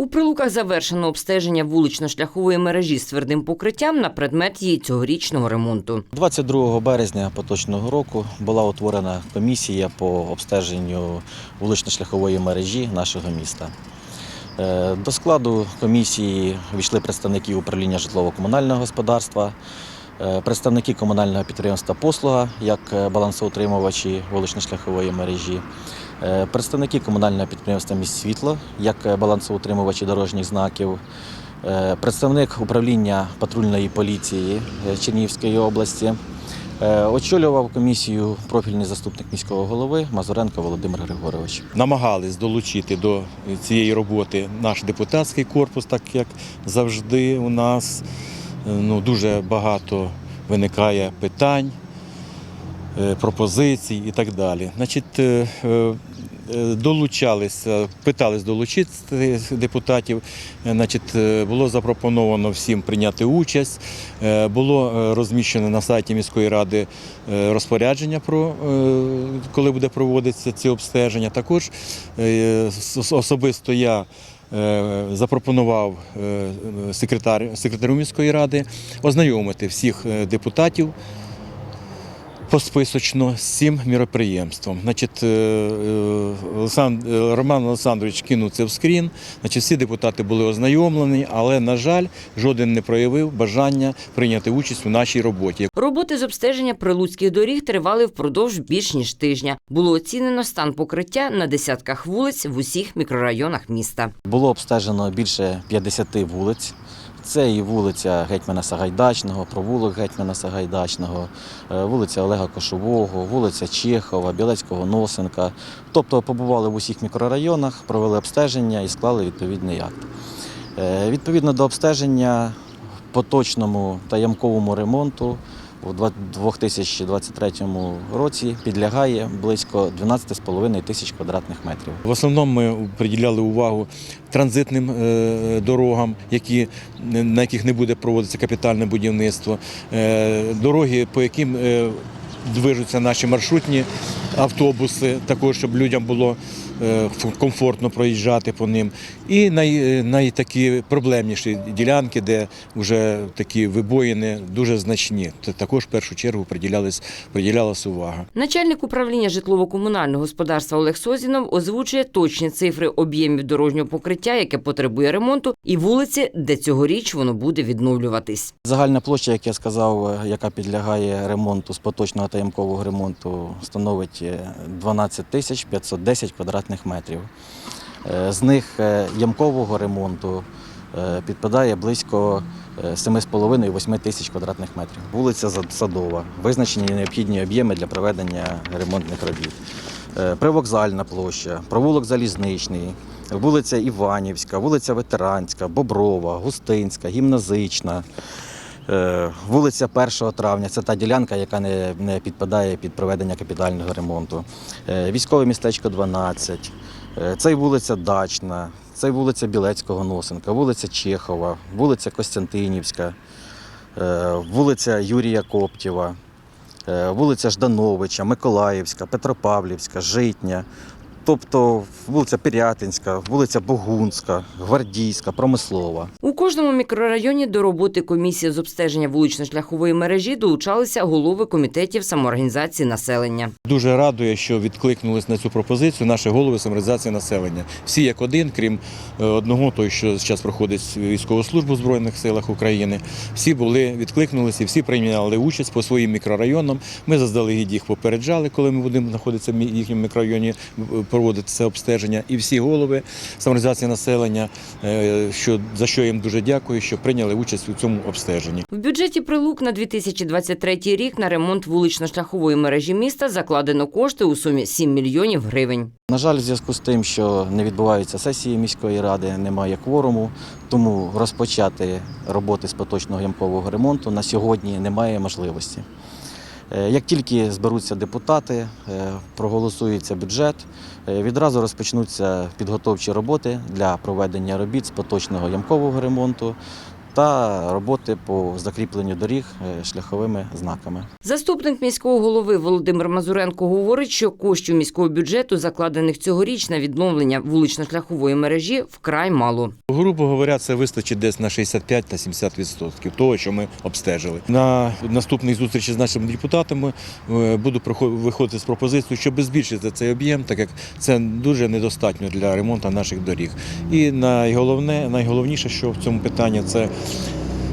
У прилуках завершено обстеження вулично-шляхової мережі з твердим покриттям на предмет її цьогорічного ремонту. 22 березня поточного року була утворена комісія по обстеженню вулично-шляхової мережі нашого міста. Е, До складу комісії війшли представники управління житлово-комунального господарства, представники комунального підприємства Послуга як е, балансоутримувачі вулично-шляхової мережі, е, представники комунального підприємства Міст світло як е, балансоутримувачі дорожніх знаків, е, представник управління патрульної поліції е, Чернігівської області. Е, Очолював комісію профільний заступник міського голови Мазуренко Володимир Григорович. намагались долучити до цієї роботи наш депутатський корпус, так як завжди у нас е, ну, дуже багато виникає питань, е, пропозицій і так далі. Значить, е, е, долучалися, питались долучити депутатів. Е, Значить, е, було запропоновано всім прийняти участь. Е, Було е, розміщено на сайті міської ради е, розпорядження про е, коли буде проводитися ці обстеження. Також е, особисто я. Е, Запропонував е, секретар, секретарю міської ради ознайомити всіх е, депутатів посписочно з цим міроприємством. Значить, е, е, е, Роман Олександрович кинув це в скрін. Значить, всі депутати були ознайомлені, але, на жаль, жоден не проявив бажання прийняти участь у нашій роботі. Роботи з обстеження прилуцьких доріг тривали впродовж більш ніж тижня. Було оцінено стан покриття на десятках вулиць в усіх мікрорайонах міста. Було обстежено більше 50 вулиць. Це і вулиця Гетьмана Сагайдачного, провулок Гетьмана Сагайдачного, е, вулиця Олега Кошового, вулиця Чехова, Білецького Носенка. Тобто побували в усіх мікрорайонах, провели обстеження і склали відповідний акт. Е, Відповідно до обстеження поточному та ямковому ремонту у два- 2023 році підлягає близько 12,5 тисяч квадратних метрів. В основному ми приділяли увагу транзитним е, дорогам, які, на яких не буде проводитися капітальне будівництво, е, дороги, по яким е, движуться наші маршрутні автобуси, також щоб людям було комфортно проїжджати по ним. І най, е, найтакі проблемніші ділянки, де вже такі вибоїни дуже значні. Т- Також в першу чергу приділялась, приділялась увага. Начальник управління житлово-комунального господарства Олег Созінов озвучує точні цифри об'ємів дорожнього покриття, яке потребує ремонту, і вулиці, де цьогоріч воно буде відновлюватись. Загальна площа, як я сказав, е, яка підлягає ремонту з поточного та ямкового ремонту, становить е, 12 тисяч 510 квадратних метрів. Е, З них е, ямкового ремонту е, підпадає близько е, 7,5-8 тисяч квадратних метрів. Вулиця Садова, визначені необхідні об'єми для проведення ремонтних робіт. Привокзальна площа, провулок Залізничний, вулиця Іванівська, вулиця Ветеранська, Боброва, Густинська, Гімназична. Е, Вулиця 1 травня це та ділянка, яка не, не підпадає під проведення капітального ремонту. Е, Військове містечко 12. Е, Це вулиця Дачна, це вулиця Білецького Носенка, вулиця Чехова, вулиця Костянтинівська, вулиця Юрія Коптєва, вулиця Ждановича, Миколаївська, Петропавлівська, Житня. Тобто вулиця Пирятинська, вулиця Богунська, Гвардійська, Промислова. У кожному мікрорайоні до роботи комісії з обстеження вулично-шляхової мережі долучалися голови комітетів самоорганізації населення. Дуже радує, що відкликнулись на цю пропозицію наші голови самореалізації населення. Всі як один, крім е, одного, той, що зараз проходить військову службу в Збройних силах України. Всі були відкликнулися, і всі прийняли участь по своїм мікрорайонам. Ми заздалегідь їх попереджали, коли ми будемо знаходитися в їхньому мікрорайоні, е, проводити це обстеження. І всі голови самореалізації населення, е, що за що їм дуже дякую, що прийняли участь у цьому обстеженні. В бюджеті прилук на 2023 рік на ремонт вулично-шляхової мережі міста закладено кошти у сумі 7 мільйонів гривень. На жаль, в зв'язку з тим, що не відбуваються сесії міської ради, немає кворуму, тому розпочати роботи з поточного ямкового ремонту на сьогодні немає можливості. Е, Як тільки зберуться депутати, е, проголосується бюджет, е, відразу розпочнуться підготовчі роботи для проведення робіт з поточного ямкового ремонту та роботи по закріпленню доріг е, шляховими знаками. Заступник міського голови Володимир Мазуренко говорить, що коштів міського бюджету, закладених цьогоріч на відновлення вулично-шляхової мережі, вкрай мало. Грубо говоря, це вистачить десь на 65 та 70 відсотків того, що ми обстежили. На наступній зустрічі з нашими депутатами е, буду виходити з пропозицією, щоб збільшити цей об'єм, так як це дуже недостатньо для ремонту наших доріг. І найголовне, найголовніше, що в цьому питанні, це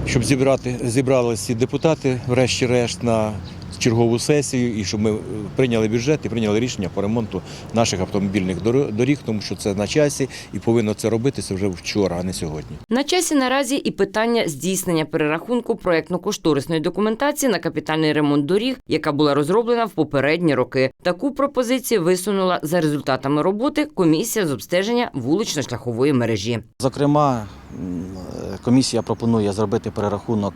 щоб зібрати зібралися депутати, врешті-решт, на чергову сесію, і щоб ми е, прийняли бюджет і прийняли рішення по ремонту наших автомобільних доріг, тому що це на часі і повинно це робитися вже вчора, а не сьогодні. На часі наразі і питання здійснення перерахунку проектно-кошторисної документації на капітальний ремонт доріг, яка була розроблена в попередні роки. Таку пропозицію висунула за результатами роботи комісія з обстеження вулично-шляхової мережі. Зокрема, комісія пропонує зробити перерахунок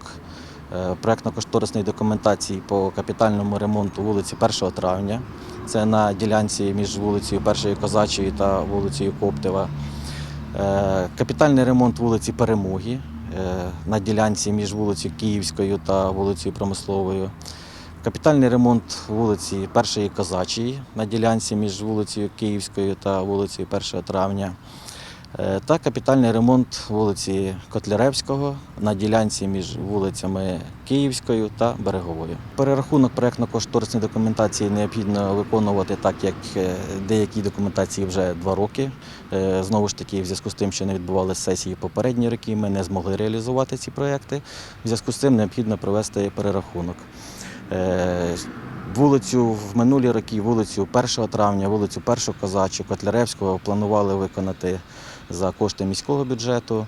е, проектно-кошторисної документації по капітальному ремонту вулиці 1 травня. Це на ділянці між вулицею Першої Козачої та вулицею Коптева. Е, Капітальний ремонт вулиці Перемоги е, на ділянці між вулицею Київською та вулицею Промисловою. Капітальний ремонт вулиці Першої Козачої на ділянці між вулицею Київською та вулицею 1 травня. Е, Та капітальний ремонт вулиці Котляревського на ділянці між вулицями Київською та Береговою. Перерахунок проєктно-кошторисної документації необхідно виконувати так, як е, деякі документації вже два роки. Е, Знову ж таки, в зв'язку з тим, що не відбувалися сесії попередні роки, ми не змогли реалізувати ці проекти. В зв'язку з цим необхідно провести перерахунок. Вулицю в минулі роки, вулицю 1 травня, вулицю 1 Козачу, Котляревського планували виконати за кошти міського бюджету.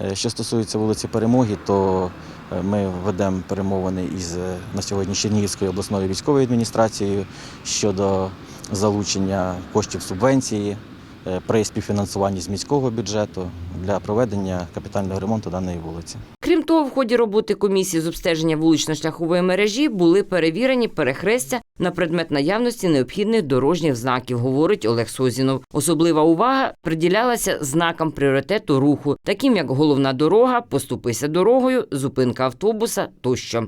Е, Що стосується вулиці Перемоги, то е, ми ведемо перемовини із е, на сьогодні Чернігівською обласною військовою адміністрацією щодо залучення коштів субвенції при співфінансуванні з міського бюджету для проведення капітального ремонту даної вулиці. Крім того, в ході роботи комісії з обстеження вулично-шляхової мережі були перевірені перехрестя на предмет наявності необхідних дорожніх знаків, говорить Олег Созінов. Особлива увага приділялася знакам пріоритету руху, таким як головна дорога, поступися дорогою, зупинка автобуса тощо.